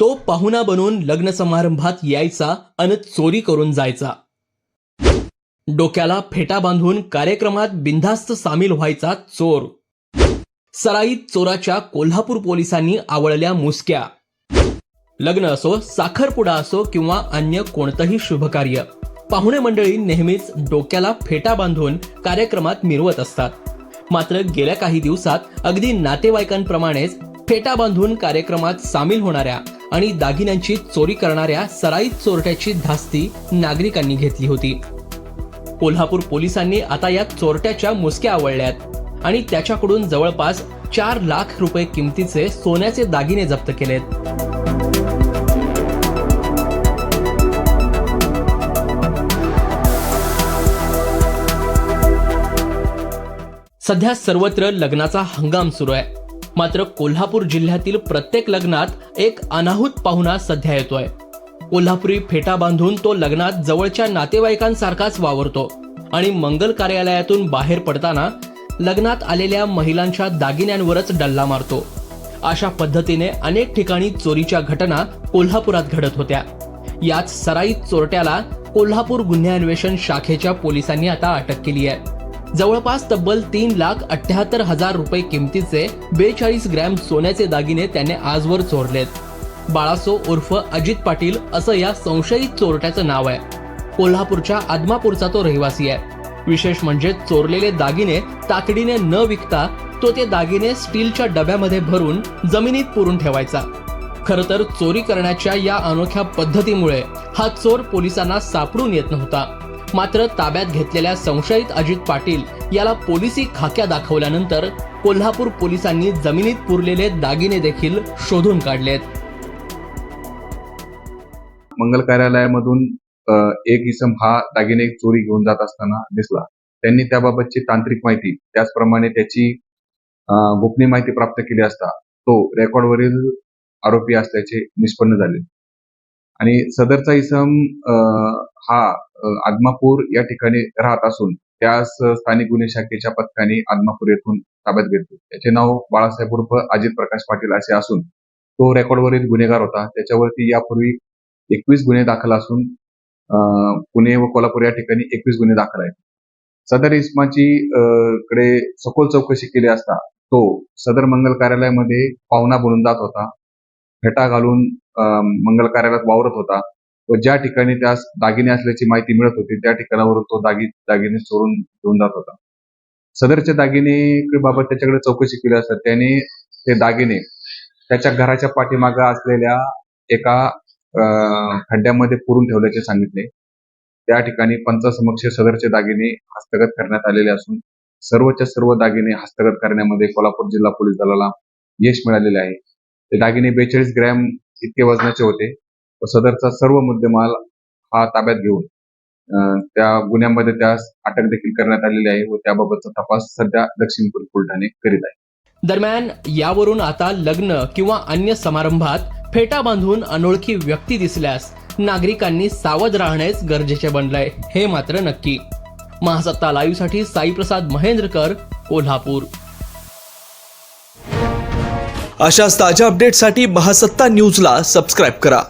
तो पाहुणा बनून लग्न समारंभात यायचा अन चोरी करून जायचा. डोक्याला फेटा बांधून कार्यक्रमात बिनधास्त सामील व्हायचा चोर. सराईत चोराच्या कोल्हापूर पोलिसांनी आवळल्या मुसक्या. लग्न असो साखरपुडा असो किंवा अन्य कोणतंही शुभकार्य पाहुणे मंडळी नेहमीच डोक्याला फेटा बांधून कार्यक्रमात मिरवत असतात. मात्र गेल्या काही दिवसात अगदी नातेवाईकांप्रमाणेच फेटा बांधून कार्यक्रमात सामील होणाऱ्या आणि दागिन्यांची चोरी करणाऱ्या सराईत चोरट्याची धास्ती नागरिकांनी घेतली होती. कोल्हापूर पोलिसांनी आता या चोरट्याच्या मुसक्या आवळल्यात आणि त्याच्याकडून जवळपास चार लाख रुपये किमतीचे सोन्याचे दागिने जप्त केलेत. सध्या सर्वत्र लग्नाचा हंगाम सुरू आहे. मात्र कोल्हापूर जिल्ह्यातील प्रत्येक लग्नात एक अनाहूत पाहुणा सध्या येतोय. कोल्हापुरी फेटा बांधून तो लग्नात जवळच्या नातेवाईकांसारखाच वावरतो आणि मंगल कार्यालयातून बाहेर पडताना लग्नात आलेल्या महिलांच्या दागिन्यांवरच डल्ला मारतो. अशा पद्धतीने अनेक ठिकाणी चोरीच्या घटना कोल्हापुरात घडत होत्या. याच सराईत चोरट्याला कोल्हापूर गुन्हे अन्वेषण शाखेच्या पोलिसांनी आता अटक केली आहे. जवळपास तब्बल तीन लाख अठ्याहत्तर हजार रुपये किमतीचे बेचाळीस ग्रॅम सोन्याचे दागिने त्याने आजवर चोरलेत. बाळासो उर्फ अजित पाटील असं या संशयित चोरट्याचं नाव आहे. कोल्हापूरच्या आदमापूरचा तो रहिवासी आहे. विशेष म्हणजे चोरलेले दागिने तातडीने न विकता तो ते दागिने स्टीलच्या डब्यामध्ये भरून जमिनीत पुरून ठेवायचा. खर तर चोरी करण्याच्या या अनोख्या पद्धतीमुळे हा चोर पोलिसांना सापडून येत नव्हता. मात्र ताब्यात घेतलेल्या संशयित अजित पाटील याला पोलिसी खाक्या दाखवल्यानंतर कोल्हापूर पोलिसांनी जमिनीत पुरलेले दागिने देखील शोधून काढलेत. मंगल कार्यालयामधून एक इसम हा दागिने चोरी घेऊन जात असताना दिसला. त्यांनी त्याबाबतची तांत्रिक माहिती त्याचप्रमाणे त्याची गोपनीय माहिती प्राप्त केली असता तो रेकॉर्डवरील आरोपी असल्याचे निष्पन्न झाले. आणि सदरचा इसम अ, हा आदमापूर या ठिकाणी राहत असून त्यास स्थानिक गुन्हे शाखेच्या पथकाने आदमापूर येथून ताब्यात घेतले. त्याचे नाव बाळासाहेब उर्फ अजित प्रकाश पाटील असे असून तो रेकॉर्डवरील गुन्हेगार होता. त्याच्यावरती यापूर्वी एकवीस गुन्हे दाखल असून पुणे व कोल्हापूर या ठिकाणी एकवीस गुन्हे दाखल आहेत. सदर इस्माची कडे सखोल चौकशी केली असता तो सदर मंगल कार्यालयामध्ये पाहुणा बनून जात होता. फेटा घालून मंगल कार्यालयात वावरत होता. व ज्या ठिकाणी त्यास दागिने असल्याची माहिती मिळत होती त्या ठिकाणावरून तो दागी दागिने चोरून घेऊन जात होता. सदरचे दागिने बाबत त्याच्याकडे चौकशी केली असता त्याने ते दागिने त्याच्या घराच्या पाठीमागे असलेल्या एका खड्ड्यामध्ये पुरून ठेवल्याचे सांगितले. त्या ठिकाणी पंचासमक्ष सदरचे दागिने हस्तगत करण्यात आलेले असून सर्वच्या सर्व दागिने हस्तगत करण्यामध्ये कोल्हापूर जिल्हा पोलीस दलाला यश मिळालेले आहे. ते दागिने बेचाळीस ग्रॅम इतके वजनाचे होते. व सदरचा सर्व मुद्देमाल हा ताब्यात घेऊन त्या गुन्ह्यामध्ये त्यास अटक देखील करण्यात आलेली आहे व त्याबाबतचा तपास सध्या दक्षिण पोलीस ठाणे करीत आहे. दरम्यान यावरून आता लग्न किंवा अन्य समारंभात फेटा बांधून अनोळखी व्यक्ती दिसल्यास नागरिकांनी सावध राहणेच गरजेचे बनलंय हे मात्र नक्की. महासत्ता लाईव्हसाठी साईप्रसाद महेंद्रकर कोल्हापूर. अशाच ताज्या अपडेटसाठी महासत्ता न्यूजला सबस्क्राईब करा.